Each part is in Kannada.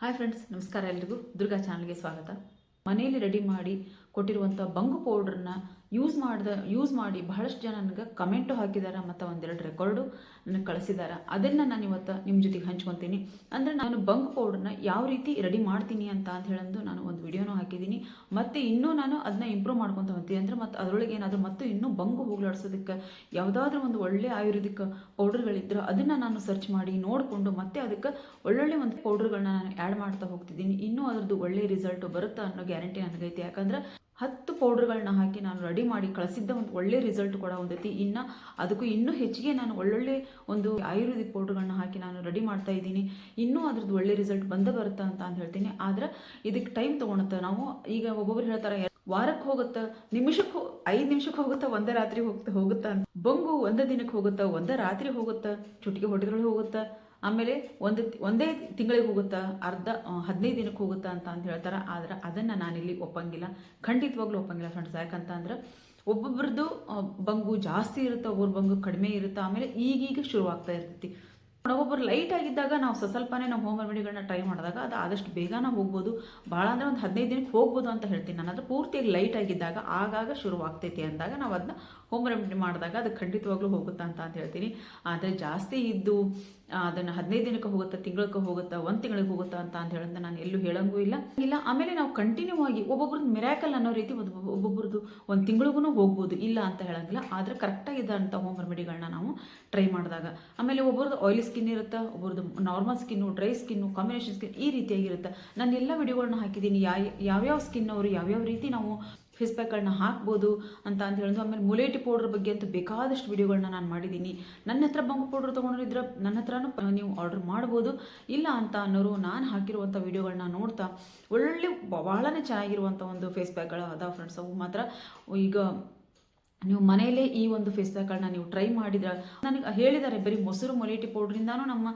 ಹಾಯ್ ಫ್ರೆಂಡ್ಸ್ ನಮಸ್ಕಾರ ಎಲ್ರಿಗೂ ದುರ್ಗಾ ಚಾನಲ್ಗೆ ಸ್ವಾಗತ ಮನೆಯಲ್ಲಿ ರೆಡಿ ಮಾಡಿ ಕೊಟ್ಟಿರುವಂಥ ಬಂಗು ಪೌಡ್ರನ್ನ ಯೂಸ್ ಮಾಡಿದ ಯೂಸ್ ಮಾಡಿ ಬಹಳಷ್ಟು ಜನ ನನಗೆ ಕಮೆಂಟು ಹಾಕಿದ್ದಾರೆ ಮತ್ತು ಒಂದೆರಡು ರೆಕಾರ್ಡು ನನಗೆ ಕಳಿಸಿದ್ದಾರೆ ಅದನ್ನು ನಾನು ಇವತ್ತು ನಿಮ್ಮ ಜೊತೆಗೆ ಹಂಚ್ಕೊತೀನಿ. ಅಂದರೆ ನಾನು ಬಂಗು ಪೌಡ್ರನ್ನ ಯಾವ ರೀತಿ ರೆಡಿ ಮಾಡ್ತೀನಿ ಅಂತ ಅಂತ ಹೇಳಂದು ನಾನು ಒಂದು ವಿಡಿಯೋನೂ ಹಾಕಿದ್ದೀನಿ ಮತ್ತು ಇನ್ನೂ ನಾನು ಅದನ್ನ ಇಂಪ್ರೂವ್ ಮಾಡ್ಕೊತ ಹೋಗ್ತೀನಿ ಅಂದರೆ ಮತ್ತು ಅದರೊಳಗೆ ಏನಾದರೂ ಮತ್ತು ಇನ್ನೂ ಬಂಗು ಹೋಗ್ಲಾಡ್ಸೋದಕ್ಕೆ ಯಾವುದಾದ್ರೂ ಒಂದು ಒಳ್ಳೆ ಆಯುರ್ವೇದಿಕ್ ಪೌಡ್ರ್ಗಳಿದ್ರೆ ಅದನ್ನು ನಾನು ಸರ್ಚ್ ಮಾಡಿ ನೋಡಿಕೊಂಡು ಮತ್ತೆ ಅದಕ್ಕೆ ಒಳ್ಳೊಳ್ಳೆ ಒಂದು ಪೌಡ್ರ್ಗಳನ್ನ ನಾನು ಆ್ಯಡ್ ಮಾಡ್ತಾ ಹೋಗ್ತಿದ್ದೀನಿ ಇನ್ನೂ ಅದರದ್ದು ಒಳ್ಳೆ ರಿಸಲ್ಟ್ ಬರುತ್ತಾ ಅನ್ನೋ ಗ್ಯಾರಂಟಿ ನನಗೈತೆ. ಯಾಕಂದ್ರೆ ಹತ್ತು ಪೌಡ್ರ್ಗಳನ್ನ ಹಾಕಿ ನಾನು ರೆಡಿ ಮಾಡಿ ಕಳಿಸಿದ್ದ ಒಂದು ಒಳ್ಳೆ ರಿಸಲ್ಟ್ ಕೂಡ ಹೊಂದೈತಿ ಇನ್ನು ಅದಕ್ಕೂ ಇನ್ನೂ ಹೆಚ್ಚಿಗೆ ನಾನು ಒಳ್ಳೊಳ್ಳೆ ಒಂದು ಆಯುರ್ವೇದಿಕ್ ಪೌಡ್ರ್ಗಳನ್ನ ಹಾಕಿ ನಾನು ರೆಡಿ ಮಾಡ್ತಾ ಇದ್ದೀನಿ. ಇನ್ನೂ ಅದ್ರದ್ದು ಒಳ್ಳೆ ರಿಸಲ್ಟ್ ಬಂದ ಬರುತ್ತೆ ಅಂತ ಅಂತ ಹೇಳ್ತೀನಿ. ಆದ್ರೆ ಇದಕ್ಕೆ ಟೈಮ್ ತೊಗೊಳುತ್ತೆ. ನಾವು ಈಗ ಒಬ್ಬೊಬ್ರು ಹೇಳ್ತಾರೆ ವಾರಕ್ಕೆ ಹೋಗುತ್ತಾ? ನಿಮಿಷಕ್ಕೆ ಐದು ನಿಮಿಷಕ್ಕೆ ಹೋಗುತ್ತಾ? ಒಂದೇ ರಾತ್ರಿ ಹೋಗ್ತಾ, ಹೋಗುತ್ತಾ? ಅಂತ. ಬಂಗು ಒಂದೇ ದಿನಕ್ಕೆ ಹೋಗುತ್ತಾ? ಒಂದೇ ರಾತ್ರಿ ಹೋಗುತ್ತಾ? ಚುಟಿಗೆ ಹೊಡೆದ್ರಲ್ಲಿ ಹೋಗುತ್ತಾ? ಆಮೇಲೆ ಒಂದು ಒಂದೇ ತಿಂಗಳಿಗೆ ಹೋಗುತ್ತಾ, ಅರ್ಧ ಹದಿನೈದು ದಿನಕ್ಕೆ ಹೋಗುತ್ತಾ ಅಂತ ಅಂತ ಹೇಳ್ತಾರೆ. ಆದ್ರೆ ಅದನ್ನು ನಾನಿಲ್ಲಿ ಒಪ್ಪಂಗಿಲ್ಲ. ಖಂಡಿತವಾಗ್ಲೂ ಒಪ್ಪಂಗಿಲ್ಲ ಫ್ರೆಂಡ್ಸ್ ಯಾಕಂತ ಅಂದ್ರೆ ಒಬ್ಬೊಬ್ರದ್ದು ಬಂಗು ಜಾಸ್ತಿ ಇರುತ್ತೆ ಒಬ್ಬರು ಬಂಗು ಕಡಿಮೆ ಇರುತ್ತೆ. ಆಮೇಲೆ ಈಗೀಗ ಶುರುವಾಗ್ತಾ ಇರ್ತೈತಿ. ಒಬ್ಬೊಬ್ಬರು ಲೈಟ್ ಆಗಿದ್ದಾಗ ನಾವು ಸ್ವಲ್ಪನೇ ನಾವು ಹೋಮ್ ರೆಮಿಡಿಗಳನ್ನ ಟ್ರೈ ಮಾಡಿದಾಗ ಅದು ಆದಷ್ಟು ಬೇಗ ನಾವು ಹೋಗ್ಬೋದು. ಭಾಳ ಅಂದರೆ ಒಂದು ಹದಿನೈದು ದಿನಕ್ಕೆ ಹೋಗ್ಬೋದು ಅಂತ ಹೇಳ್ತೀನಿ ನಾನು. ಅದು ಪೂರ್ತಿಯಾಗಿ ಲೈಟ್ ಆಗಿದ್ದಾಗ ಆಗಾಗ ಶುರುವಾಗ್ತೈತಿ ಅಂದಾಗ ನಾವು ಅದನ್ನ ಹೋಮ್ ರೆಮಿಡಿ ಮಾಡಿದಾಗ ಅದು ಖಂಡಿತವಾಗ್ಲೂ ಹೋಗುತ್ತಾ ಅಂತ ಅಂತ ಹೇಳ್ತೀನಿ. ಆದರೆ ಜಾಸ್ತಿ ಇದ್ದು ಅದನ್ನು ಹದಿನೈದು ದಿನಕ್ಕೆ ಹೋಗುತ್ತಾ, ತಿಂಗಳಕ್ಕೆ ಹೋಗುತ್ತಾ, ಒಂದು ತಿಂಗಳಿಗೆ ಹೋಗುತ್ತಾ ಅಂತ ಅಂತ ಹೇಳಂತ ನಾನು ಎಲ್ಲೂ ಹೇಳಂಗೂ ಇಲ್ಲ. ಇಲ್ಲ, ಆಮೇಲೆ ನಾವು ಕಂಟಿನ್ಯೂ ಆಗಿ ಒಬ್ಬೊಬ್ರದ್ದು ಮಿರಾಕಲ್ ಅನ್ನೋ ರೀತಿ ಒಂದು ಒಬ್ಬೊಬ್ರದ್ದು ಒಂದು ತಿಂಗಳಿಗೂ ಹೋಗ್ಬೋದು, ಇಲ್ಲ ಅಂತ ಹೇಳಂಗಿಲ್ಲ. ಆದರೆ ಕರೆಕ್ಟಾಗಿದ್ದಂಥ ಹೋಮ್ ರೆಮಿಡಿಗಳನ್ನ ನಾವು ಟ್ರೈ ಮಾಡಿದಾಗ, ಆಮೇಲೆ ಒಬ್ಬರದ್ದು ಆಯಿಲ್ ಸ್ಕಿನ್ ಇರುತ್ತೆ ಒಬ್ಬರದ್ದು normal skin dry skin combination skin ಈ ರೀತಿಯಾಗಿರುತ್ತೆ ನಾನು ಎಲ್ಲ ವಿಡಿಯೋಗಳನ್ನ ಹಾಕಿದ್ದೀನಿ. ಯಾವ ಯಾವ್ಯಾವ ಸ್ಕಿನ್ ಅವರು, ಯಾವ್ಯಾವ ರೀತಿ ನಾವು ಫೇಸ್ ಪ್ಯಾಕ್ಗಳನ್ನ ಹಾಕ್ಬೋದು ಅಂತ ಅಂತ ಹೇಳೋದು. ಆಮೇಲೆ ಮುಲೇಟಿ ಪೌಡ್ರ್ ಬಗ್ಗೆ ಅಂತ ಬೇಕಾದಷ್ಟು ವಿಡಿಯೋಗಳನ್ನ ನಾನು ಮಾಡಿದ್ದೀನಿ. ನನ್ನ ಹತ್ರ ಬಂಗು ಪೌಡ್ರ್ ತೊಗೊಂಡಿದ್ರೆ ನನ್ನ ಹತ್ರನೂ ನೀವು ಆರ್ಡರ್ ಮಾಡ್ಬೋದು. ಇಲ್ಲ ಅಂತ ಅನ್ನೋರು ನಾನು ಹಾಕಿರುವಂಥ ವಿಡಿಯೋಗಳನ್ನ ನೋಡ್ತಾ ಒಳ್ಳೆ ಬಹಳನೇ ಚೆನ್ನಾಗಿರುವಂಥ ಒಂದು ಫೇಸ್ ಪ್ಯಾಕ್ಗಳು ಅದಾವ ಫ್ರೆಂಡ್ಸ್. ಅವು ಮಾತ್ರ ಈಗ ನೀವು ಮನೆಯಲ್ಲೇ ಈ ಒಂದು ಫೇಸ್ ಪ್ಯಾಕ್ಗಳನ್ನ ನೀವು ಟ್ರೈ ಮಾಡಿದ್ರೆ, ನನಗೆ ಹೇಳಿದ್ದಾರೆ ಬರೀ ಮೊಸರು ಮೊಲೇಟಿ ಪೌಡ್ರಿಂದಾನು ನಮ್ಮ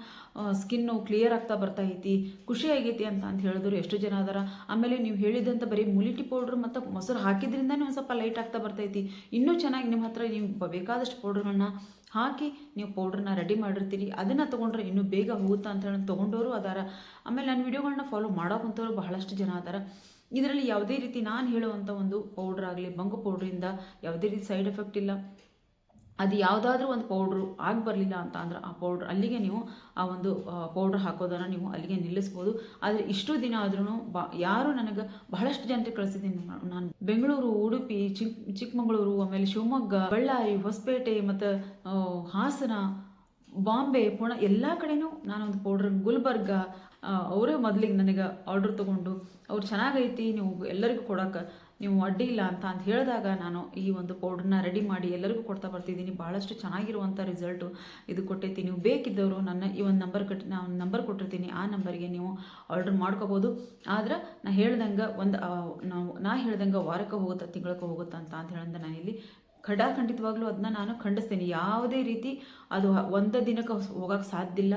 ಸ್ಕಿನ್ನು ಕ್ಲಿಯರ್ ಆಗ್ತಾ ಬರ್ತಾ ಐತಿ, ಖುಷಿ ಆಗೈತಿ ಅಂತ ಅಂತ ಹೇಳಿದ್ರು ಎಷ್ಟು ಜನ ಅದಾರ. ಆಮೇಲೆ ನೀವು ಹೇಳಿದಂಥ ಬರೀ ಮುಲಿಟಿ ಪೌಡ್ರ್ ಮತ್ತು ಮೊಸರು ಹಾಕಿದ್ರಿಂದ ಒಂದು ಸ್ವಲ್ಪ ಲೈಟ್ ಆಗ್ತಾ ಬರ್ತೈತಿ ಇನ್ನೂ ಚೆನ್ನಾಗಿ ನಿಮ್ಮ ಹತ್ರ ನೀವು ಬೇಕಾದಷ್ಟು ಪೌಡ್ರ್ಗಳನ್ನ ಹಾಕಿ ನೀವು ಪೌಡ್ರನ್ನ ರೆಡಿ ಮಾಡಿರ್ತೀರಿ. ಅದನ್ನು ತೊಗೊಂಡ್ರೆ ಇನ್ನೂ ಬೇಗ ಹೋಗುತ್ತಾ ಅಂತ ಹೇಳಿ ತೊಗೊಂಡವರು ಅದಾರ. ಆಮೇಲೆ ನನ್ನ ವಿಡಿಯೋಗಳನ್ನ ಫಾಲೋ ಮಾಡೋಕ್ಕಂಥವ್ರು ಬಹಳಷ್ಟು ಜನ ಅದಾರ. ಇದರಲ್ಲಿ ಯಾವುದೇ ರೀತಿ ನಾನು ಹೇಳುವಂಥ ಒಂದು ಪೌಡ್ರ್ ಆಗಲಿ, ಬಂಗು ಪೌಡ್ರಿಂದ ಯಾವುದೇ ರೀತಿ ಸೈಡ್ ಎಫೆಕ್ಟ್ ಇಲ್ಲ. ಅದು ಯಾವುದಾದ್ರೂ ಒಂದು ಪೌಡ್ರು ಆಗಿ ಬರಲಿಲ್ಲ ಅಂತ ಅಂದ್ರೆ ಆ ಪೌಡ್ರ್ ಅಲ್ಲಿಗೆ ನೀವು ಆ ಒಂದು ಪೌಡ್ರ್ ಹಾಕೋದನ್ನು ನೀವು ಅಲ್ಲಿಗೆ ನಿಲ್ಲಿಸ್ಬೋದು. ಆದರೆ ಇಷ್ಟು ದಿನ ಆದ್ರೂ ಬಾ, ಯಾರು ನನಗೆ ಬಹಳಷ್ಟು ಜನರಿಗೆ ಕಳಿಸಿದ್ದೀನಿ. ನಾನು ಬೆಂಗಳೂರು, ಉಡುಪಿ, ಚಿಕ್, ಚಿಕ್ಕಮಗಳೂರು, ಆಮೇಲೆ ಶಿವಮೊಗ್ಗ, ಬಳ್ಳಾರಿ, ಹೊಸಪೇಟೆ ಮತ್ತು ಹಾಸನ ಬಾಂಬೆ, ಪುಣ ಎಲ್ಲ ಕಡೆನೂ ನಾನೊಂದು ಪೌಡ್ರ್, ಗುಲ್ಬರ್ಗ ಅವರೇ ಮೊದಲಿಗೆ ನನಗೆ ಆರ್ಡರ್ ತೊಗೊಂಡು, ಅವ್ರು ಚೆನ್ನಾಗೈತಿ, ನೀವು ಎಲ್ಲರಿಗೂ ಕೊಡೋಕೆ ನೀವು ಅಡ್ಡಿ ಇಲ್ಲ ಅಂತ ಅಂತ ಹೇಳಿದಾಗ ನಾನು ಈ ಒಂದು ಪೌಡ್ರನ್ನ ರೆಡಿ ಮಾಡಿ ಎಲ್ಲರಿಗೂ ಕೊಡ್ತಾ ಬರ್ತಿದ್ದೀನಿ. ಭಾಳಷ್ಟು ಚೆನ್ನಾಗಿರುವಂಥ ರಿಸಲ್ಟು ಇದು ಕೊಟ್ಟೈತಿ. ನೀವು ಬೇಕಿದ್ದವರು ನನ್ನ ಈ ಒಂದು ನಂಬರ್ ಕಟ್ ನಾನು ನಂಬರ್ ಕೊಟ್ಟಿರ್ತೀನಿ. ಆ ನಂಬರ್ಗೆ ನೀವು ಆರ್ಡ್ರ್ ಮಾಡ್ಕೋಬೋದು. ಆದ್ರೆ ನಾ ಹೇಳ್ದಂಗೆ ಒಂದು ನಾವು, ನಾ ಹೇಳ್ದಂಗೆ ವಾರಕ್ಕೆ ಹೋಗುತ್ತಾ, ತಿಂಗಳಕ್ಕೆ ಹೋಗುತ್ತಾ ಅಂತ ಅಂತ ಹೇಳಿದ್ರೆ ನಾನಿಲ್ಲಿ ಖಂಡಿತವಾಗ್ಲೂ ಅದನ್ನ ನಾನು ಖಂಡಿಸ್ತೀನಿ. ಯಾವುದೇ ರೀತಿ ಅದು ಒಂದು ದಿನಕ್ಕೆ ಹೋಗೋಕ್ಕೆ ಸಾಧ್ಯ ಇಲ್ಲ,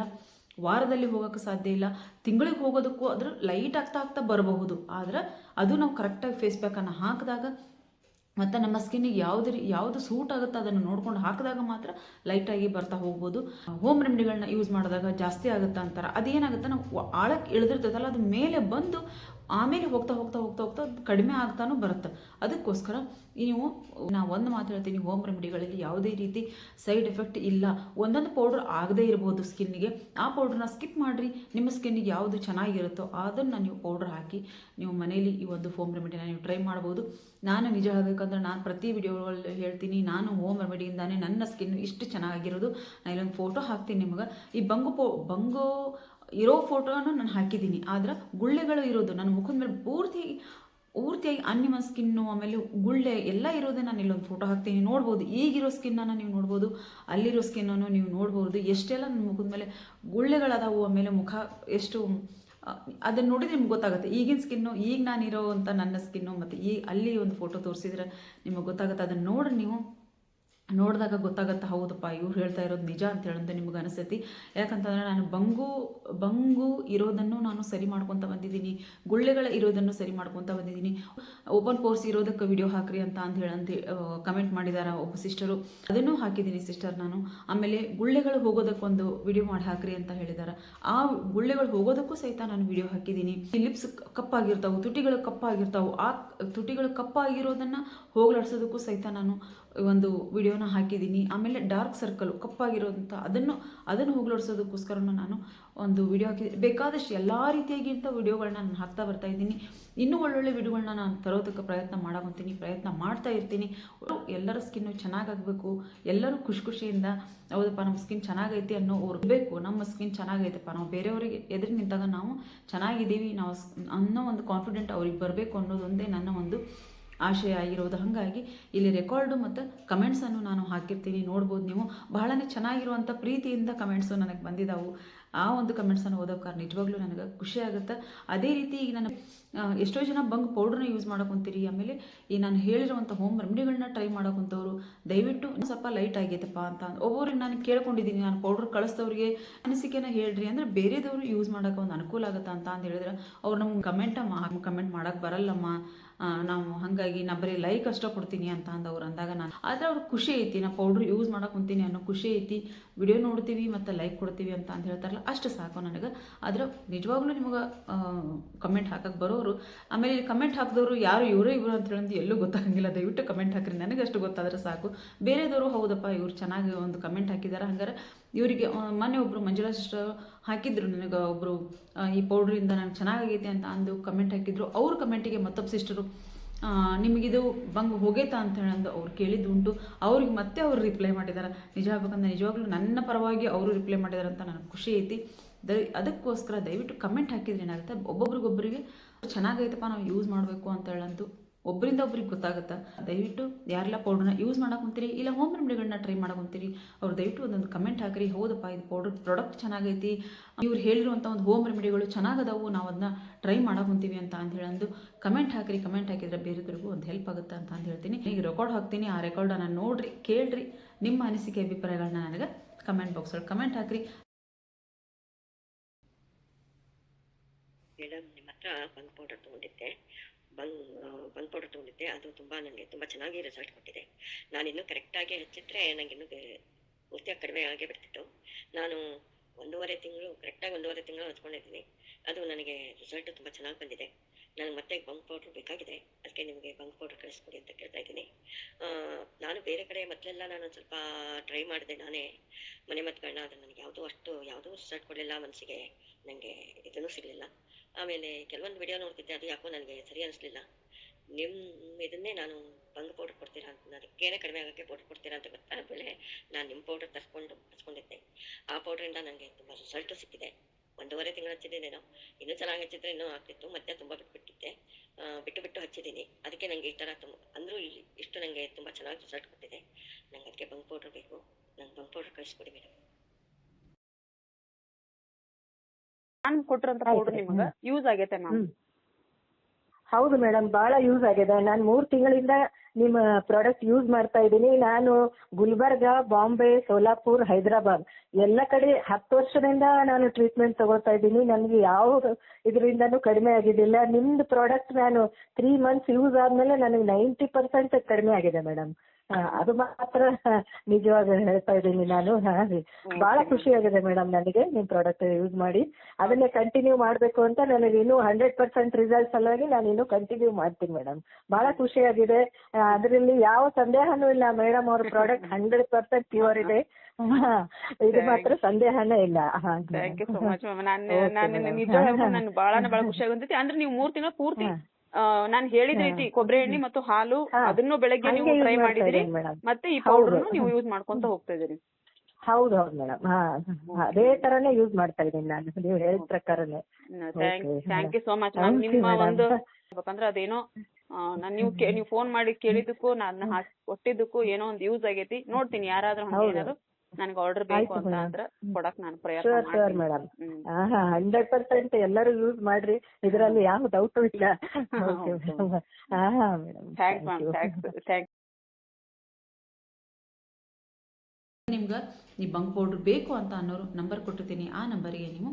ವಾರದಲ್ಲಿ ಹೋಗೋಕ್ಕೆ ಸಾಧ್ಯ ಇಲ್ಲ, ತಿಂಗಳಿಗೆ ಹೋಗೋದಕ್ಕೂ ಅದ್ರ ಲೈಟ್ ಆಗ್ತಾ ಆಗ್ತಾ ಬರಬಹುದು. ಆದ್ರೆ ಅದು ನಾವು ಕರೆಕ್ಟಾಗಿ ಫೇಸ್ ಪ್ಯಾಕನ್ನು ಹಾಕಿದಾಗ ಮತ್ತು ನಮ್ಮ ಸ್ಕಿನ್ನಿಗೆ ಯಾವ್ದು ಯಾವುದು ಸೂಟ್ ಆಗುತ್ತೆ ಅದನ್ನು ನೋಡ್ಕೊಂಡು ಹಾಕಿದಾಗ ಮಾತ್ರ ಲೈಟಾಗಿ ಬರ್ತಾ ಹೋಗ್ಬೋದು. ಹೋಮ್ ರೆಮಿಡಿಗಳನ್ನ ಯೂಸ್ ಮಾಡಿದಾಗ ಜಾಸ್ತಿ ಆಗುತ್ತೆ ಅಂತಾರೆ, ಅದೇನಾಗುತ್ತೆ ನಾವು ಆಳಕ್ಕೆ ಇಳಿದಿರ್ತದಲ್ಲ ಅದು ಮೇಲೆ ಬಂದು ಆಮೇಲೆ ಹೋಗ್ತಾ ಹೋಗ್ತಾ ಹೋಗ್ತಾ ಹೋಗ್ತಾ ಕಡಿಮೆ ಆಗ್ತಾನೂ ಬರುತ್ತೆ. ಅದಕ್ಕೋಸ್ಕರ ನೀವು, ನಾ ಒಂದು ಮಾತು ಹೇಳ್ತೀನಿ ಹೋಮ್ ರೆಮಿಡಿಗಳಲ್ಲಿ ಯಾವುದೇ ರೀತಿ ಸೈಡ್ ಎಫೆಕ್ಟ್ ಇಲ್ಲ. ಒಂದೊಂದು ಪೌಡ್ರ್ ಆಗದೇ ಇರ್ಬೋದು ಸ್ಕಿನ್ನಿಗೆ. ಆ ಪೌಡ್ರನ್ನ ಸ್ಕಿಪ್ ಮಾಡಿರಿ. ನಿಮ್ಮ ಸ್ಕಿನ್ನಿಗೆ ಯಾವುದು ಚೆನ್ನಾಗಿರುತ್ತೋ ಅದನ್ನು ನೀವು ಪೌಡ್ರ್ ಹಾಕಿ ನೀವು ಮನೇಲಿ ಈ ಒಂದು ಹೋಮ್ ರೆಮಿಡಿನ ನೀವು ಟ್ರೈ ಮಾಡ್ಬೋದು. ನಾನು ನಿಜ ಹೇಳಬೇಕಂದ್ರೆ ನಾನು ಪ್ರತಿ ವಿಡಿಯೋಗಳಲ್ಲಿ ಹೇಳ್ತೀನಿ, ನಾನು ಹೋಮ್ ರೆಮಿಡಿಯಿಂದಾನೇ ನನ್ನ ಸ್ಕಿನ್ ಇಷ್ಟು ಚೆನ್ನಾಗಿರೋದು. ನಾನು ಇಲ್ಲೊಂದು ಫೋಟೋ ಹಾಕ್ತೀನಿ ನಿಮಗೆ. ಈ ಬಂಗು ಪೌ, ಬಂಗು ಇರೋ ಫೋಟೋನ ನಾನು ಹಾಕಿದ್ದೀನಿ. ಆದ್ರೆ ಗುಳ್ಳೆಗಳು ಇರೋದು ನನ್ನ ಮುಖದ ಮೇಲೆ ಪೂರ್ತಿ ಪೂರ್ತಿಯಾಗಿ ಅನಿಮ ಸ್ಕಿನ್ನು ಆಮೇಲೆ ಗುಳ್ಳೆ ಎಲ್ಲ ಇರೋದೇ ನಾನು ಇಲ್ಲೊಂದು ಫೋಟೋ ಹಾಕ್ತೀನಿ. ನೋಡ್ಬೋದು, ಈಗಿರೋ ಸ್ಕಿನ್ನನ್ನು ನೀವು ನೋಡ್ಬೋದು, ಅಲ್ಲಿರೋ ಸ್ಕಿನ್ನನ್ನು ನೀವು ನೋಡ್ಬೋದು. ಎಷ್ಟೆಲ್ಲ ನನ್ನ ಮುಖದ ಮೇಲೆ ಗುಳ್ಳೆಗಳದಾವು, ಆಮೇಲೆ ಮುಖ ಎಷ್ಟು ಅದನ್ನು ನೋಡಿದ್ರೆ ನಿಮ್ಗೆ ಗೊತ್ತಾಗುತ್ತೆ. ಈಗಿನ ಸ್ಕಿನ್ನು ಈಗ ನಾನಿರೋ ಅಂತ ನನ್ನ ಸ್ಕಿನ್ನು ಮತ್ತು ಈ ಅಲ್ಲಿ ಒಂದು ಫೋಟೋ ತೋರಿಸಿದ್ರೆ ನಿಮಗೆ ಗೊತ್ತಾಗುತ್ತೆ. ಅದನ್ನು ನೋಡಿ ನೀವು. ನೋಡಿದಾಗ ಗೊತ್ತಾಗತ್ತೆ, ಹೌದಪ್ಪ, ಇವ್ರು ಹೇಳ್ತಾ ಇರೋದು ನಿಜ ಅಂತ ಹೇಳಂತ ನಿಮ್ಗೆ ಅನಿಸ್ತೈತಿ. ಯಾಕಂತಂದ್ರೆ ನಾನು ಬಂಗು ಬಂಗು ಇರೋದನ್ನು ನಾನು ಸರಿ ಮಾಡ್ಕೊತ ಬಂದಿದ್ದೀನಿ, ಗುಳ್ಳೆಗಳ ಇರೋದನ್ನು ಸರಿ ಮಾಡ್ಕೊತ ಬಂದಿದ್ದೀನಿ. ಓಪನ್ ಪೋರ್ಸ್ ಇರೋದಕ್ಕೆ ವಿಡಿಯೋ ಹಾಕ್ರಿ ಅಂತ ಅಂತ ಹೇಳಂತ ಕಮೆಂಟ್ ಮಾಡಿದಾರ ಒಬ್ಬ ಸಿಸ್ಟರು ಅದನ್ನು ಹಾಕಿದ್ದೀನಿ ಸಿಸ್ಟರ್ ನಾನು. ಆಮೇಲೆ ಗುಳ್ಳೆಗಳು ಹೋಗೋದಕ್ಕೊಂದು ವಿಡಿಯೋ ಮಾಡಿ ಹಾಕ್ರಿ ಅಂತ ಹೇಳಿದ್ದಾರೆ ಆ ಗುಳ್ಳೆಗಳು ಹೋಗೋದಕ್ಕೂ ಸಹಿತ ನಾನು ವಿಡಿಯೋ ಹಾಕಿದ್ದೀನಿ. ಲಿಪ್ಸ್ ಕಪ್ಪಾಗಿರ್ತಾವೆ, ತುಟಿಗಳು ಕಪ್ಪಾಗಿರ್ತಾವೆ, ಆ ತುಟಿಗಳು ಕಪ್ಪಾಗಿರೋದನ್ನು ಹೋಗ್ಲಾಡ್ಸೋದಕ್ಕೂ ಸಹಿತ ನಾನು ಒಂದು ವಿಡಿಯೋನ ಹಾಕಿದ್ದೀನಿ. ಆಮೇಲೆ ಡಾರ್ಕ್ ಸರ್ಕಲ್ ಕಪ್ಪಾಗಿರೋಂಥ ಅದನ್ನು ಅದನ್ನು ಹೋಗ್ಲಾಡ್ಸೋದಕ್ಕೋಸ್ಕರ ನಾನು ಒಂದು ವಿಡಿಯೋ ಹಾಕಿದ್ದೀನಿ. ಬೇಕಾದಷ್ಟು ಎಲ್ಲ ರೀತಿಯಾಗಿಂಥ ವಿಡಿಯೋಗಳನ್ನ ನಾನು ಹಾಕ್ತಾ ಬರ್ತಾ ಇದ್ದೀನಿ. ಇನ್ನೂ ಒಳ್ಳೊಳ್ಳೆ ವಿಡಿಯೋಗಳನ್ನ ನಾನು ತರೋದಕ್ಕೆ ಪ್ರಯತ್ನ ಮಾಡಕೊಂತೀನಿ, ಪ್ರಯತ್ನ ಮಾಡ್ತಾ ಇರ್ತೀನಿ. ಎಲ್ಲರ ಸ್ಕಿನ್ನು ಚೆನ್ನಾಗಾಗಬೇಕು. ಎಲ್ಲರೂ ಖುಷಿ ಖುಷಿಯಿಂದ, ಹೌದಪ್ಪ, ನಮ್ಮ ಸ್ಕಿನ್ ಚೆನ್ನಾಗೈತಿ ಅನ್ನೋ ಅವ್ರು ಬೇಕು ನಮ್ಮ ಸ್ಕಿನ್ ಚೆನ್ನಾಗೈತಪ್ಪ. ನಾವು ಬೇರೆಯವರಿಗೆ ಎದುರು ನಿಂತಾಗ ನಾವು ಚೆನ್ನಾಗಿದ್ದೀವಿ. ನಾವು ಅನ್ನೋ ಒಂದು ಕಾನ್ಫಿಡೆಂಟ್ ಅವ್ರಿಗೆ ಬರಬೇಕು ಅನ್ನೋದೊಂದೇ ನನ್ನ ಒಂದು ಆಶಯ ಆಗಿರೋದು ಹಾಗಾಗಿ ಇಲ್ಲಿ ರೆಕಾರ್ಡು ಮತ್ತು ಕಮೆಂಟ್ಸನ್ನು ನಾನು ಹಾಕಿರ್ತೀನಿ. ನೋಡ್ಬೋದು ನೀವು. ಬಹಳನೇ ಚೆನ್ನಾಗಿರುವಂಥ ಪ್ರೀತಿಯಿಂದ ಕಮೆಂಟ್ಸು ನನಗೆ ಬಂದಿದ್ದಾವು ಆ ಒಂದು ಕಮೆಂಟ್ಸನ್ನು ಓದೋಕೆ ನಿಜವಾಗ್ಲೂ ನನಗೆ ಖುಷಿ ಆಗುತ್ತೆ. ಅದೇ ರೀತಿ ಈಗ ನಾನು ಎಷ್ಟೋ ಜನ ಬಂಗ್ ಪೌಡ್ರನ್ನ ಯೂಸ್ ಮಾಡೋಕೊಂತೀರಿ ಆಮೇಲೆ ಈ ನಾನು ಹೇಳಿರುವಂಥ ಹೋಮ್ ರೆಮಿಡಿಗಳನ್ನ ಟ್ರೈ ಮಾಡೋಕೊಂಥವ್ರು ದಯವಿಟ್ಟು ಸ್ವಲ್ಪ ಲೈಟ್ ಆಗೈತಪ್ಪ ಅಂತ ಒಬ್ಬೊಬ್ಬರಿಗೆ ನಾನು ಕೇಳ್ಕೊಂಡಿದ್ದೀನಿ ನಾನು ಪೌಡ್ರ್ ಕಳಿಸ್ದವ್ರಿಗೆ ಅನಿಸಿಕೆನ ಹೇಳ್ರಿ ಅಂದರೆ ಬೇರೆದವರು ಯೂಸ್ ಮಾಡೋಕೆ ಒಂದು ಅನುಕೂಲ ಆಗುತ್ತೆ ಅಂತ ಅಂತ ಹೇಳಿದ್ರೆ ಅವ್ರು ನಮ್ಗೆ ಕಮೆಂಟಮ್ಮ ಕಮೆಂಟ್ ಮಾಡೋಕ್ಕೆ ಬರಲ್ಲಮ್ಮ. ನಾವು ಹಾಗಾಗಿ ನಾ ಬರೀ ಲೈಕ್ ಅಷ್ಟೇ ಕೊಡ್ತೀನಿ ಅಂತ ಅಂದವ್ರು ಅಂದಾಗ ನಾನು ಆದರೆ ಅವ್ರಿಗೆ ಖುಷಿ ಐತಿ, ನಾ ಪೌಡ್ರ್ ಯೂಸ್ ಮಾಡೋಕೆ ಕುಂತೀನಿ ಅನ್ನೋ ಖುಷಿ ಐತಿ. ವಿಡಿಯೋ ನೋಡ್ತೀವಿ ಮತ್ತು ಲೈಕ್ ಕೊಡ್ತೀವಿ ಅಂತ ಅಂತ ಹೇಳ್ತಾರಲ್ಲ, ಅಷ್ಟು ಸಾಕು ನನಗೆ. ಆದರೆ ನಿಜವಾಗ್ಲೂ ನಿಮಗೆ ಕಮೆಂಟ್ ಹಾಕಕ್ಕೆ ಬರೋರು, ಆಮೇಲೆ ಕಮೆಂಟ್ ಹಾಕಿದವರು ಯಾರು ಇವರೇ ಇವರು ಅಂತ ಹೇಳಿದ್ರೆ ಎಲ್ಲೂ ಗೊತ್ತಾಗಂಗಿಲ್ಲ. ದಯವಿಟ್ಟು ಕಮೆಂಟ್ ಹಾಕ್ರಿ ನನಗೆ ಅಷ್ಟು ಗೊತ್ತಾದ್ರೆ ಸಾಕು. ಬೇರೆದವರು ಹೌದಪ್ಪ ಇವ್ರು ಚೆನ್ನಾಗಿ ಒಂದು ಕಮೆಂಟ್ ಹಾಕಿದ್ದಾರೆ ಹಂಗಾರೆ ಇವರಿಗೆ ಮೊನ್ನೆ ಒಬ್ಬರು ಮಂಜುಳಾ ಸಿಸ್ಟರ್ ಹಾಕಿದ್ರು ನನಗೆ ಒಬ್ಬರು ಈ ಪೌಡ್ರಿಂದ ನನಗೆ ಚೆನ್ನಾಗೈತೆ ಅಂತ ಅಂದು ಕಮೆಂಟ್ ಹಾಕಿದ್ರು. ಅವ್ರ ಕಮೆಂಟಿಗೆ ಮತ್ತೊಬ್ಬ ಸಿಸ್ಟರು ನಿಮಗಿದು ಬಂಗ್ ಹೋಗೈತಾ ಅಂತ ಹೇಳಂದು ಅವ್ರು ಕೇಳಿದ್ದು ಉಂಟು. ಅವ್ರಿಗೆ ಮತ್ತೆ ಅವರು ರಿಪ್ಲೈ ಮಾಡಿದ್ದಾರೆ ನಿಜ ಆಗ್ಬೇಕಂದ್ರೆ ನಿಜವಾಗ್ಲೂ ನನ್ನ ಪರವಾಗಿ ಅವರು ರಿಪ್ಲೈ ಮಾಡಿದಾರೆ ಅಂತ ನನಗೆ ಖುಷಿ ಐತಿ. ದಯ ಅದಕ್ಕೋಸ್ಕರ ದಯವಿಟ್ಟು ಕಮೆಂಟ್ ಹಾಕಿದ್ರೆ ಏನಾಗುತ್ತೆ? ಒಬ್ಬೊಬ್ರಿಗೊಬ್ಬರಿಗೆ ಚೆನ್ನಾಗೈತಪ್ಪ, ನಾವು ಯೂಸ್ ಮಾಡಬೇಕು ಅಂತ ಹೇಳಂತು. ಒಬ್ಬರಿಂದ ಒಬ್ರಿಗೆ ಗೊತ್ತಾಗುತ್ತೆ? ದಯವಿಟ್ಟು ಯಾರೆಲ್ಲ ಪೌಡ್ರನ್ನ ಯೂಸ್ ಮಾಡಕೊಂತೀರಿ ಇಲ್ಲ ಹೋಮ್ ರೆಮಿಡಿಗಳನ್ನ ಟ್ರೈ ಮಾಡಕೊಂತೀರಿ ಅವ್ರು ದಯವಿಟ್ಟು ಒಂದೊಂದು ಕಮೆಂಟ್ ಹಾಕ್ರಿ. ಹೌದಪ್ಪ, ಇದು ಪೌಡರ್ ಪ್ರಾಡಕ್ಟ್ ಚೆನ್ನಾಗೈತಿ. ಇವ್ರು ಹೇಳಿರುವಂಥ ಒಂದು ಹೋಮ್ ರೆಮಿಡಿಗಳು ಚೆನ್ನಾಗದವು ನಾವು ಅದನ್ನ ಟ್ರೈ ಮಾಡಕೊಂತೀವಿ ಅಂತ ಅಂತ ಹೇಳಂದು ಕಮೆಂಟ್ ಹಾಕ್ರಿ. ಕಮೆಂಟ್ ಹಾಕಿದ್ರೆ ಬೇರೆದ್ರಿಗೂ ಒಂದು ಹೆಲ್ಪ್ ಆಗುತ್ತೆ ಅಂತ ಅಂತ ಹೇಳ್ತೀನಿ ಈಗ ರೆಕಾರ್ಡ್ ಹಾಕ್ತೀನಿ. ಆ ರೆಕಾರ್ಡನ್ನು ನೋಡ್ರಿ, ಕೇಳ್ರಿ. ನಿಮ್ಮ ಅನಿಸಿಕೆ ಅಭಿಪ್ರಾಯಗಳನ್ನ ನನಗೆ ಕಮೆಂಟ್ ಬಾಕ್ಸಲ್ಲಿ ಕಮೆಂಟ್ ಹಾಕ್ರಿ. ಮೇಡಮ್, ನಿಮ್ಮ ಹತ್ರ ಒಂದು ಪೌಡರ್ ತೊಗೊಂಡಿದ್ದೆ. ಬಂಗ್ ಬಂಗ್ ಪೌಡರ್ ತೊಗೊಂಡಿದ್ದೆ ಅದು ತುಂಬ ನನಗೆ ತುಂಬ ಚೆನ್ನಾಗಿ ರಿಸಲ್ಟ್ ಕೊಟ್ಟಿದೆ. ನಾನು ಇನ್ನೂ ಕರೆಕ್ಟಾಗಿ ಹಚ್ಚಿದ್ರೆ ನನಗೆ ಇನ್ನೂ ಬೇ- ಪೂರ್ತಿಯಾಗಿ ಕಡಿಮೆ ಆಗೇ ಬಿಡ್ತಿತ್ತು. ನಾನು ಒಂದೂವರೆ ತಿಂಗಳು ಕರೆಕ್ಟಾಗಿ ಒಂದೂವರೆ ತಿಂಗಳು ಹಚ್ಕೊಂಡಿದ್ದೀನಿ. ಅದು ನನಗೆ ರಿಸಲ್ಟ್ ತುಂಬ ಚೆನ್ನಾಗಿ ಬಂದಿದೆ. ನನಗೆ ಮತ್ತೆ ಬಂಕ್ ಪೌಡ್ರ್ ಬೇಕಾಗಿದೆ. ಅದಕ್ಕೆ ನಿಮಗೆ ಬಂಕ್ ಪೌಡ್ರ್ ಕಳಿಸ್ಕೊಡಿ ಅಂತ ಕೇಳ್ತಾ ಇದ್ದೀನಿ. ನಾನು ಬೇರೆ ಕಡೆ ಮೊದಲೆಲ್ಲ ನಾನು ಸ್ವಲ್ಪ ಟ್ರೈ ಮಾಡಿದೆ ನಾನೇ. ಮನೆ ಮದ್ದುಗಳನ್ನ ಅದು ನನಗೆ ಯಾವುದೂ ಅಷ್ಟು, ಯಾವುದೂ ರಿಸಲ್ಟ್ ಕೊಡಲಿಲ್ಲ ಮನಸ್ಸಿಗೆ ನನಗೆ ಇದನ್ನು ಸಿಗಲಿಲ್ಲ. ಆಮೇಲೆ ಕೆಲವೊಂದು ವಿಡಿಯೋ ನೋಡ್ತಿದ್ದೆ, ಅದು ಯಾಕೋ ನನಗೆ ಸರಿ ಅನಿಸ್ಲಿಲ್ಲ. ನಿಮ್ಮ ಇದನ್ನೇ ನಾನು ಬಂಗ್ ಪೌಡರ್ ಕೊಡ್ತೀರಾ ಅಂತ, ಅದಕ್ಕೇನೆ ಕಡಿಮೆ ಆಗೋಕ್ಕೆ ಪೌಡರ್ ಕೊಡ್ತೀರಾ ಅಂತ ಗೊತ್ತಾದ್ಮೇಲೆ ನಾನು ನಿಮ್ಮ ಪೌಡರ್ ತರ್ಸ್ಕೊಂಡು ಹಚ್ಕೊಂಡಿದ್ದೆ. ಆ ಪೌಡ್ರಿಂದ ನನಗೆ ತುಂಬ ರಿಸಲ್ಟು ಸಿಕ್ಕಿದೆ. ಒಂದೂವರೆ ತಿಂಗಳು ಹಚ್ಚಿದ್ದೇನೇನೋ, ಇನ್ನೂ ಚೆನ್ನಾಗಿ ಹಚ್ಚಿದ್ರೆ ಇನ್ನೂ ಆಗ್ತಿತ್ತು, ಮತ್ತೆ ತುಂಬ ಬಿಟ್ಬಿಟ್ಟಿದ್ದೆ. ಬಿಟ್ಟು ಬಿಟ್ಟು ಹಚ್ಚಿದ್ದೀನಿ. ಅದಕ್ಕೆ ನನಗೆ ಈ ಥರ ತುಂಬ, ಅಂದರೂ ಇಷ್ಟು ನನಗೆ ತುಂಬ ಚೆನ್ನಾಗಿ ರಿಸಲ್ಟ್ ಕೊಟ್ಟಿದೆ. ನಂಗೆ ಅದಕ್ಕೆ ಬಂಗ್ ಪೌಡ್ರ್ ಬೇಕು. ನಂಗೆ ಬಂಗ್ ಪೌಡ್ರ್ ಕಳಿಸ್ಕೊಡಿ ಮೇಡಮ್ ನಾನು ಕೊಟ್ಟಿರೋಂಥ ಆಯ್ತು ಪೌಡರ್. ನಿಮಗೆ ಯೂಸ್ ಆಗೈತೆ ಮ್ಯಾಮ್ ಹೌದು ಮೇಡಮ್ ಬಹಳ ಯೂಸ್ ಆಗಿದೆ. ನಾನು ಮೂರು ತಿಂಗಳಿಂದ ನಿಮ್ಮ ಪ್ರಾಡಕ್ಟ್ ಯೂಸ್ ಮಾಡ್ತಾ ಇದ್ದೀನಿ. ನಾನು ಗುಲ್ಬರ್ಗ ಬಾಂಬೆ ಸೋಲಾಪುರ್ ಹೈದರಾಬಾದ್ ಎಲ್ಲ ಕಡೆ ಹತ್ತು ವರ್ಷದಿಂದ ನಾನು ಟ್ರೀಟ್ಮೆಂಟ್ ತಗೋತಾ ಇದ್ದೀನಿ. ನನಗೆ ಯಾವ ಇದರಿಂದನೂ ಕಡಿಮೆ ಆಗಿದ್ದಿಲ್ಲ. ನಿಮ್ದು ಪ್ರಾಡಕ್ಟ್ ನಾನು ತ್ರೀ ಮಂತ್ಸ್ ಯೂಸ್ ಆದ್ಮೇಲೆ ನನಗೆ ನೈಂಟಿ ಪರ್ಸೆಂಟ್ ಕಡಿಮೆ ಆಗಿದೆ ಮೇಡಮ್ ಅದು ಮಾತ್ರ ನಿಜವಾಗ ಹೇಳ್ತಾ ಇದ್ದೀನಿ ನಾನು. ಬಹಳ ಖುಷಿ ಆಗಿದೆ ಮೇಡಮ್ ನನಗೆ ನಿಮ್ ಪ್ರಾಡಕ್ಟ್ ಯೂಸ್ ಮಾಡಿ. ಅದನ್ನೇ ಕಂಟಿನ್ಯೂ ಮಾಡಬೇಕು ಅಂತ ನನಗೆ ಇನ್ನೂ ಹಂಡ್ರೆಡ್ ಪರ್ಸೆಂಟ್ ರಿಸಲ್ಟ್ ಸಲುವಾಗಿ ನಾನು ಇನ್ನೂ ಕಂಟಿನ್ಯೂ ಮಾಡ್ತೀನಿ ಮೇಡಮ್. ಬಹಳ ಖುಷಿಯಾಗಿದೆ. ಅದರಲ್ಲಿ ಯಾವ ಸಂದೇಹನೂ ಇಲ್ಲ ಮೇಡಮ್ ಅವ್ರ ಪ್ರಾಡಕ್ಟ್ ಹಂಡ್ರೆಡ್ ಪರ್ಸೆಂಟ್ ಪ್ಯೂರ್ ಇದೆ. ಇದು ಮಾತ್ರ ಸಂದೇಹನೇ ಇಲ್ಲ. ನಾನು ನಾನು madam. ನಿಜ ಹೇಳ್ಕೊಂಡು ನಾನು ಬಹಳ ಬಹಳ ಖುಷಿ ಆಗುತ್ತೈತಿ ಅಂದ್ರೆ ನೀವು ಮೂರ್ ತಿಂಗಳು ಪೂರ್ತಿ. ನಾನು ಹೇಳಿದ ರೀತಿ ಕೊಬ್ಬರಿ ಎಣ್ಣೆ ಮತ್ತು ಹಾಲು. ಅದನ್ನು ಬೆಳಗ್ಗೆ ನೀವು ಟ್ರೈ ಮಾಡಿದಿರಿ. ಮತ್ತೆ ಈ. ಪೌಡರ್ ನೀವು ಯೂಸ್ ಮಾಡ್ಕೊಂತ ಹೋಗ್ತಾ ಇದೀರಿ ಹೌದು ಹೌದು ಮೇಡಮ್. ಹಾ. ಅದೇ ತರನೇ ಯೂಸ್ ಮಾಡ್ತಾ ಇದ್ದೀನಿ ನಾನು. ನೀವು ಹೇಳಿದ ಪ್ರಕಾರನೇ. Thank you so much ma'am ನಿಮ್ಮ ಒಂದು ಯಾಕಂದ್ರೆ ಅದೇನೋ ನಾನು ನೀವು ನೀವು ಫೋನ್ ಮಾಡಿ ಕೇಳಿದ್ದಕ್ಕೂ ನಾನು ಹಾಕಿ ಕೊಟ್ಟಿದ್ದಕ್ಕೂ ಏನೋ ಒಂದು ಯೂಸ್ ಆಗೈತಿ. ನೋಡ್ತೀನಿ ಯಾರಾದ್ರೂ ಹಂಗೆ. ಏನಾದ್ರು ನನಗೆ ಆರ್ಡರ್ ಬೇಕು ಅಂತ. ಅಂದ್ರೆ ಕೊಡಕ್ ನಾನು ಪ್ರಯತ್ನ ಶೋರ್ ಶೋರ್ ಮಾಡ್ತೀನಿ. ಮೇಡಮ್. ಹ್ಮ್. ಹಂಡ್ರೆಡ್ ಪರ್ಸೆಂಟ್ ಎಲ್ಲರೂ ಯೂಸ್ ಮಾಡ್ರಿ. ಇದರಲ್ಲಿ ಯಾವ ಡೌಟ್ ಇಲ್ಲ. ಓಕೆ ಮೇಡಮ್ ಹಾ madam thanks ma'am thanks thank ನಿಮ್ಗೆ ಈ ಬಂಕ್ ಪೌಡ್ರ್ ಬೇಕು ಅಂತ ಅನ್ನೋರು ನಂಬರ್ ಕೊಟ್ಟಿರ್ತೀನಿ. ಆ ನಂಬರಿಗೆ ನೀವು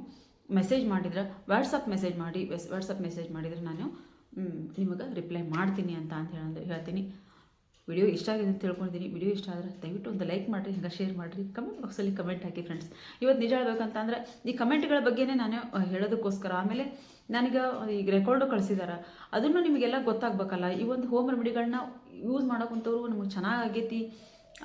ಮೆಸೇಜ್ ಮಾಡಿದ್ರೆ ವಾಟ್ಸಪ್ ಮೆಸೇಜ್ ಮಾಡಿ ವಾಟ್ಸಪ್ ಮೆಸೇಜ್ ಮಾಡಿದ್ರೆ ನಾನು ನಿಮಗೆ ರಿಪ್ಲೈ ಮಾಡ್ತೀನಿ ಅಂತ ಅಂತ ಹೇಳಿ ಹೇಳ್ತೀನಿ. ವಿಡಿಯೋ ಇಷ್ಟ ಆಗಿದೆ ಅಂತ ತಿಳ್ಕೊಂಡಿದ್ದೀನಿ. ವಿಡಿಯೋ ಇಷ್ಟ ಆದರೆ ದಯವಿಟ್ಟು ಒಂದು ಲೈಕ್ ಮಾಡಿರಿ, ಹಿಂಗೆ ಶೇರ್ ಮಾಡಿರಿ. ಕಮೆಂಟ್ ಬಾಕ್ಸಲ್ಲಿ ಕಮೆಂಟ್ ಹಾಕಿ ಫ್ರೆಂಡ್ಸ್ ಇವತ್ತು ನಿಜ ಹೇಳ್ಬೇಕಂತಂದ್ರೆ ಈ ಕಮೆಂಟ್ಗಳ ಬಗ್ಗೆನೇ ನಾನು ಹೇಳೋದಕ್ಕೋಸ್ಕರ ಆಮೇಲೆ ನನಗೆ ಈಗ ರೆಕಾರ್ಡು ಕಳಿಸಿದಾರೆ. ಅದನ್ನು ನಿಮಗೆಲ್ಲ ಗೊತ್ತಾಗಬೇಕಲ್ಲ. ಈ ಒಂದು ಹೋಮ್ ರೆಮಿಡಿಗಳನ್ನ ಯೂಸ್ ಮಾಡೋಕ್ಕಂಥವ್ರು ನಮಗೆ ಚೆನ್ನಾಗೈತಿ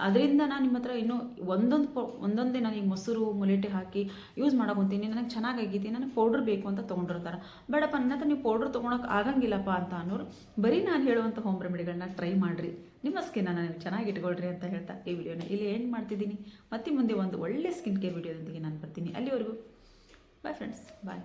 ಅದರಿಂದ ನಾನು ನಿಮ್ಮ ಹತ್ರ ಇನ್ನೂ ಒಂದೊಂದು ಪೌ, ಒಂದೊಂದೇ ನಾನು ಈಗ ಮೊಸರು, ಮುಲೇಟೆ ಹಾಕಿ ಯೂಸ್ ಮಾಡೋಕೊಂತೀನಿ. ನನಗೆ ಚೆನ್ನಾಗೈತಿ ನನಗೆ ಪೌಡ್ರ್ ಬೇಕು ಅಂತ ತೊಗೊಂಡಿರ್ತಾರೆ. ಬೇಡಪ್ಪ, ನನ್ನ ಹತ್ರ ನೀವು ಪೌಡ್ರ್ ತೊಗೊಳಕ್ಕೆ ಆಗಂಗಿಲ್ಲಪ್ಪ ಅಂತ ಅನ್ನೋರು ಬರೀ ನಾನು ಹೇಳುವಂಥ ಹೋಮ್ ರೆಮಿಡಿಗಳನ್ನ ಟ್ರೈ ಮಾಡಿರಿ. ನಿಮ್ಮ ಸ್ಕಿನ್ನ ನಾನು ಚೆನ್ನಾಗಿ ಇಟ್ಕೊಳ್ರಿ ಅಂತ ಹೇಳ್ತಾ ಈ ವಿಡಿಯೋನ ಇಲ್ಲಿ ಎಂಡ್ ಮಾಡ್ತಿದ್ದೀನಿ. ಮತ್ತೆ ಮುಂದೆ ಒಂದು ಒಳ್ಳೆ ಸ್ಕಿನ್ ಕೇರ್ ವಿಡಿಯೋದೊಂದಿಗೆ ನಾನು ಬರ್ತೀನಿ. ಅಲ್ಲಿವರೆಗೂ. Bye friends bye